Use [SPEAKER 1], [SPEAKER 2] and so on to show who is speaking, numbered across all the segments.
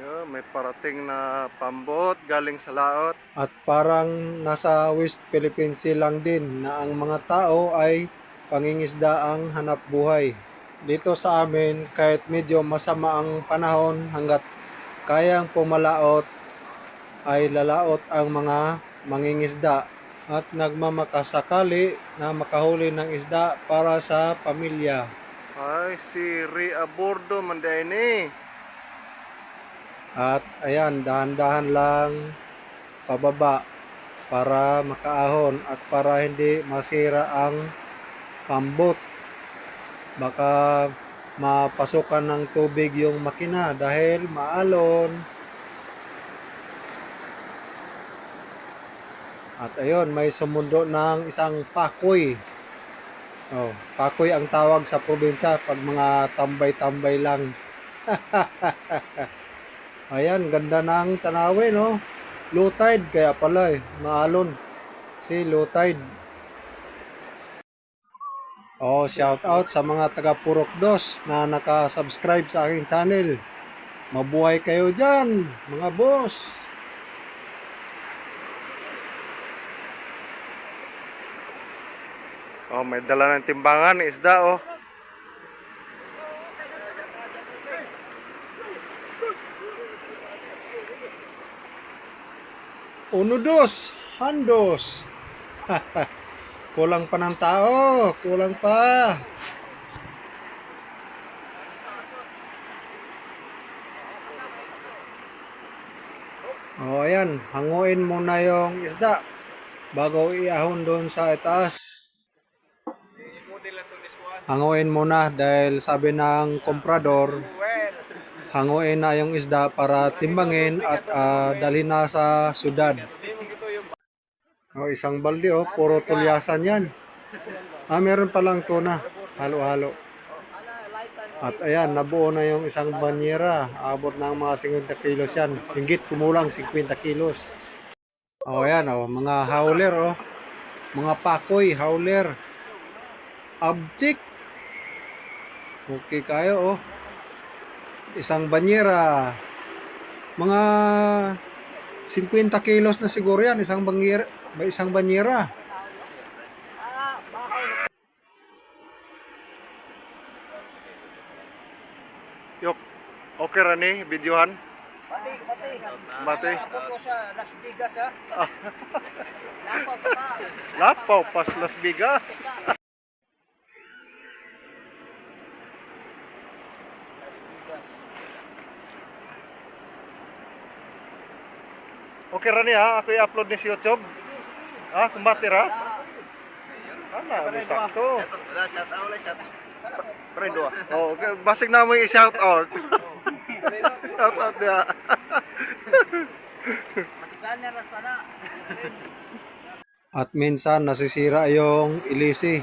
[SPEAKER 1] Ayun, may parating na pambot galing sa laot.
[SPEAKER 2] At parang nasa West Philippines Sea lang din na ang mga tao ay pangingisda ang hanap buhay. Dito sa amin, kahit medyo masama ang panahon hanggat kayang pumalaot, ay lalaot ang mga mangingisda at nagmamakasakali na makahuli ng isda para sa pamilya.
[SPEAKER 1] Ay, si Ria Bordo manday ni.
[SPEAKER 2] At ayan, dahan-dahan lang pababa para makaahon at para hindi masira ang pambot. Baka mapasukan ng tubig yung makina dahil maalon. At ayun, may sumundo ng isang pakoy. Oh, pakoy ang tawag sa probinsya pag mga tambay-tambay lang. Ayan, ganda ng tanawin, no? Low tide, kaya pala eh, maalon. Si low tide. Oh, shout out sa mga taga Purok Dos na naka-subscribe sa aking channel. Mabuhay kayo dyan, mga boss.
[SPEAKER 1] Oh, may dala ng timbangan, isda oh.
[SPEAKER 2] Uno, dos, handos. kulang pa ng tao, kulang pa. O ayan, hanguin muna yung isda bago iahon doon sa itaas. Hanguin muna dahil sabi ng komprador, hanguin na yung isda para timbangin at ah, dalhin na sa syudad. O isang balde oh, puro tulyasan yan. Ah, meron palang tuna, halo-halo. At ayan, nabuo na yung isang banyera. Abot ng mga 50 kilos yan. Hinggit kumulang 50 kilos. O ayan, oh, mga howler, oh. Mga pakoy, howler. Abtik. Okay kayo, oh. Isang banyera. Mga 50 kilos na siguro yan. Isang banyera. Isang banyera.
[SPEAKER 1] Yok. Okay ra ni videohan.
[SPEAKER 3] Pati, pati. Abot ko sa Las Vegas ha. Lampaw pa ka.
[SPEAKER 1] Lapaw pas Las Vegas.
[SPEAKER 3] Vegas.
[SPEAKER 1] Okay ra ni ha, ako i-upload ni sa YouTube. Ah, kumbati ra. Ana, may sakto.
[SPEAKER 3] Shout out shout out.
[SPEAKER 1] Prendo ah. Oh, okay. basig na mo i-shout out. shout out
[SPEAKER 3] na.
[SPEAKER 2] At minsan nasisira yung ilisi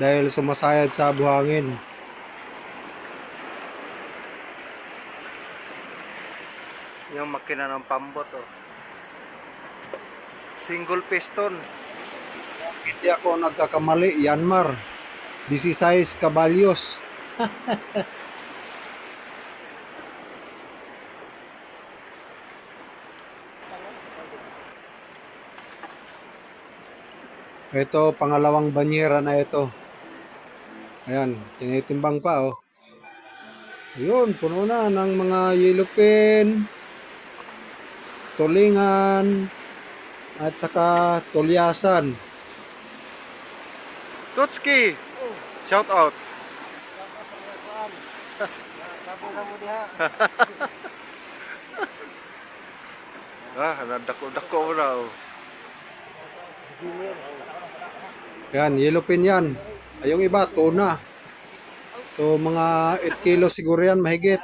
[SPEAKER 2] dahil sumasayad sa buhangin.
[SPEAKER 1] Yung makina ng pambot oh. Single piston.
[SPEAKER 2] Hindi ako nagkakamali, Yanmar. 16 kabalyos. Ito, pangalawang banyera na ito. Ayan, tinitimbang pa oh. Ayun, puno na ng mga yellow pin, tulingan, at saka tulyasan.
[SPEAKER 1] Tutski. Shout out. Ah, na oh.
[SPEAKER 2] Yan, yellow pin yan. Ay, yung iba, tuna. So, mga 8 kilo siguro yan, mahigit.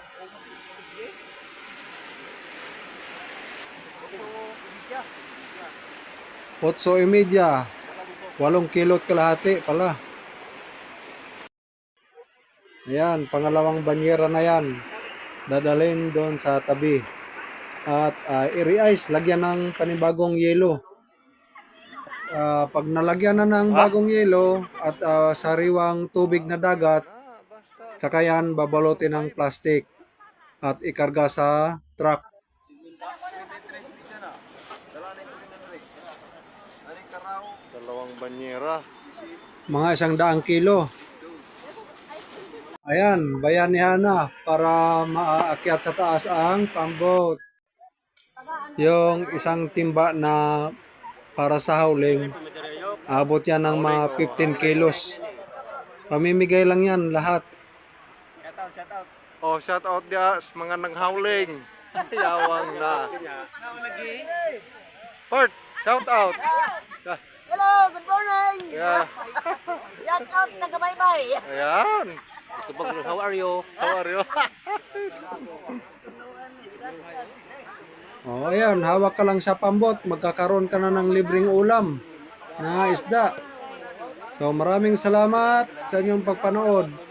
[SPEAKER 2] Otso e media. 8 kilo at kalahati pala. Ayan, pangalawang banyera na yan. Dadalhin doon sa tabi. At uh, i-re-ice, lagyan ng panibagong yelo. Ah, pag nalagyan na ng bagong yelo at ah, sariwang tubig na dagat, saka yan babalutin ng plastic. at ikarga sa truck.
[SPEAKER 1] Banyera.
[SPEAKER 2] Mga isang daang kilo. Ayan, bayanihan para maakyat sa taas ang pambot. Yung isang timba na para sa hauling, abot yan ng mga 15 kilos. Pamimigay lang yan lahat.
[SPEAKER 1] Oh, shout out dia sa mga nanghauling. Yawang na. Port, shout out.
[SPEAKER 4] Good morning!
[SPEAKER 1] Yeah.
[SPEAKER 4] Shout out, taga-baybay!
[SPEAKER 1] Ayan.
[SPEAKER 3] How are you?
[SPEAKER 1] How are you?
[SPEAKER 2] O, ayan, hawak ka lang sa pambot, magkakaroon ka na ng libreng ulam na isda. So, maraming salamat sa inyong pagpanood.